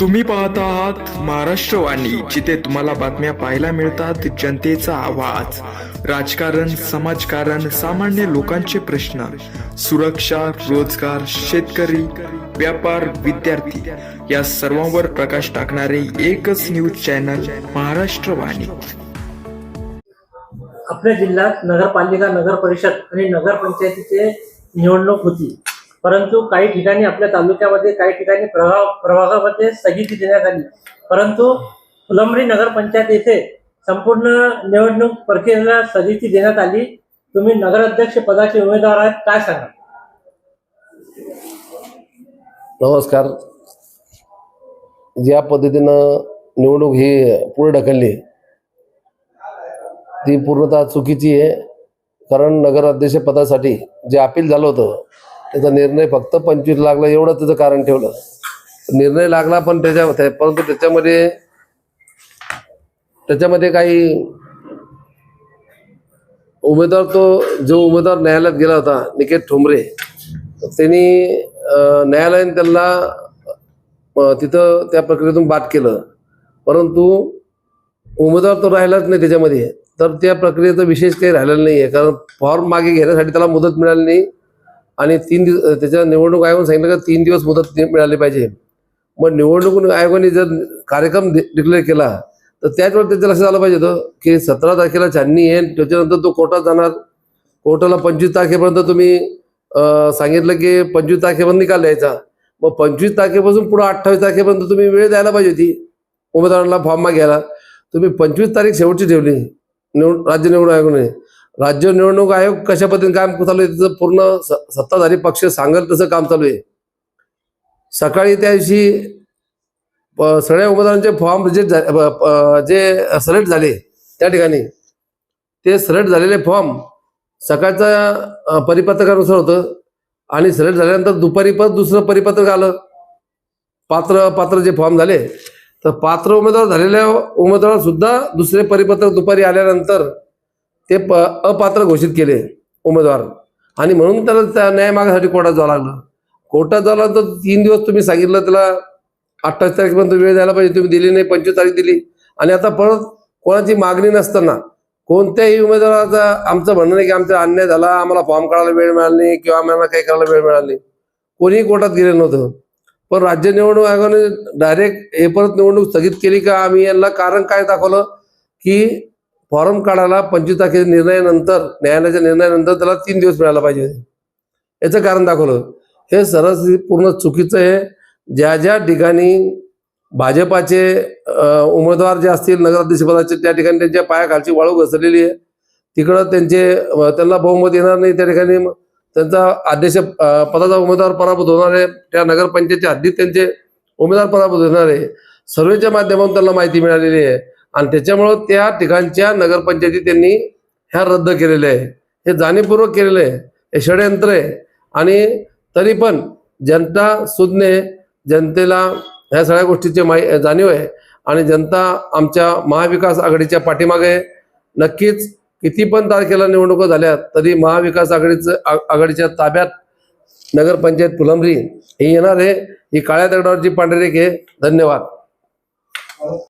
तुम्ही पाहता आहात महाराष्ट्र वाणी जिथे तुम्हाला बातम्या पाहायला मिळतात जनतेचा आवाज. राजकारण समाजकारण सामान्य लोकांचे प्रश्न. सुरक्षा रोजगार शेतकरी व्यापार विद्यार्थी. या सर्वांवर प्रकाश टाकणारे एकच न्यूज चॅनल महाराष्ट्र वाणी. आपल्या जिल्ह्यात नगरपालिका नगर परिषद आणि नगरपंचायतीचे निवडणूक होती. परंतु काही ठिकाणी आपल्या तालुक्यामध्ये काही ठिकाणी प्रभाव प्रभागामध्ये स्थगिती देण्यात आली. परंतु फुलंबरी नगरपंचायत येथे संपूर्ण निवडणूक प्रक्रियेला स्थगिती देण्यात आली. तुम्ही नगराध्यक्ष पदाचे उमेदवार आहेत काय सांगा नमस्कार. ज्या पद्धतीनं निवडणूक ही पुढे ढकलली ती पूर्णतः चुकीची आहे. कारण नगराध्यक्ष पदासाठी जे अपील झालं होतं त्याचा निर्णय फक्त पंचवीस लागला एवढं त्याचं कारण ठेवलं. निर्णय लागला पण त्याच्या परंतु त्याच्यामध्ये त्याच्यामध्ये काही उमेदवार तो जो उमेदवार न्यायालयात गेला होता निकेत ठोंबरे त्यांनी न्यायालयाने त्यांना तिथं त्या प्रक्रियेतून बाद केलं. परंतु उमेदवार तो राहिलाच नाही त्याच्यामध्ये. तर त्या प्रक्रियेचा विशेष काही राहिलेला नाही आहे कारण फॉर्म मागे घेण्यासाठी त्याला मुदत मिळाली नाही. आणि तीन दिवस त्याच्या निवडणूक आयोगाने सांगितलं का तीन दिवस मुदत मिळाली पाहिजे. मग निवडणूक आयोगाने जर कार्यक्रम डिक्लेअर केला तर त्याच वेळेस त्याच्या लक्षात आलं पाहिजे होतं की सतरा तारखेला छाननी येईल त्याच्यानंतर तो कोर्टात जाणार. कोर्टाला पंचवीस तारखेपर्यंत तुम्ही सांगितलं की पंचवीस तारखेपर्यंत निकाल द्यायचा. मग पंचवीस तारखेपासून पुढे अठ्ठावीस तारखेपर्यंत तुम्ही वेळ द्यायला पाहिजे होती उमेदवारांना फॉर्म मागायला तुम्ही पंचवीस तारीख शेवटची ठेवली निवड राज्य निवडणूक आयोगाने. राज्य निवडणूक आयोग कशा पद्धतीने काम चालू आहे त्याचं पूर्ण स- सत्ताधारी पक्ष सांगेल तसं काम चालू आहे. सकाळी त्या दिवशी सगळ्या उमेदवारांचे फॉर्म रिजेक्ट जे सलेक्ट झाले त्या ठिकाणी. ते सलेक्ट झालेले फॉर्म सकाळच्या परिपत्रकानुसार होतं आणि सिलेक्ट झाल्यानंतर दुपारी परत दुसरं परिपत्रक आलं. पात्र पात्र जे फॉर्म झाले तर पात्र उमेदवार झालेल्या उमेदवार सुद्धा दुसरे परिपत्रक दुपारी आल्यानंतर ते प अपात्र घोषित केले उमेदवार. आणि म्हणून त्याला त्या न्याय मागासाठी कोर्टात जावं लागलं. कोर्टात जावं तर तीन दिवस तुम्ही सांगितलं त्याला अठ्ठावीस तारखेपर्यंत वेळ द्यायला पाहिजे तुम्ही दिली नाही पंचवीस तारीख दिली. आणि आता परत कोणाची मागणी नसताना कोणत्याही उमेदवाराचा आमचं म्हणणं नाही की आमचा अन्याय झाला आम्हाला फॉर्म काढायला वेळ मिळाला नाही किंवा आम्हाला काही करायला वेळ मिळाला नाही. कोणीही कोर्टात गेलेलं नव्हतं. पण राज्य निवडणूक आयोगाने डायरेक्ट हे परत निवडणूक स्थगित केली का? आम्ही यांना कारण काय दाखवलं? की फॉर्म काढायला पंचवीस तारखेच्या निर्णयानंतर न्यायालयाच्या निर्णयानंतर त्याला तीन दिवस मिळायला पाहिजे. याचं कारण दाखवलं. हे सरस पूर्ण चुकीचं आहे. ज्या ज्या ठिकाणी भाजपाचे उमेदवार जे असतील नगराध्यक्षपदाचे त्या ठिकाणी त्यांच्या पायाखालची वाळू घसरलेली आहे. तिकडं त्यांचे त्यांना बहुमत येणार नाही. त्या ठिकाणी मग त्यांचा अध्यक्ष पदाचा उमेदवार पराभूत होणार आहे. त्या नगरपंचायतच्या हद्दीत त्यांचे उमेदवार पराभूत होणार आहे. सर्वेच्या माध्यमातून त्यांना माहिती मिळालेली आहे. आणि त्याच्यामुळं त्या ठिकाणच्या नगरपंचायती त्यांनी ह्या रद्द केलेल्या आहे. हे जाणीवपूर्वक केलेलं आहे. हे षडयंत्र आहे. आणि तरी पण जनता सुज्ञे जनतेला ह्या सगळ्या गोष्टीची माहि जाणीव आहे. आणि जनता आमच्या महाविकास आघाडीच्या पाठीमागे नक्कीच किती पण तारखेला निवडणुका झाल्या तरी महाविकास आघाडीचं आघाडीच्या ताब्यात नगरपंचायत फुलंब्री ही येणार आहे. ही काळ्या दगडावरची पांढरी रेख आहे. धन्यवाद.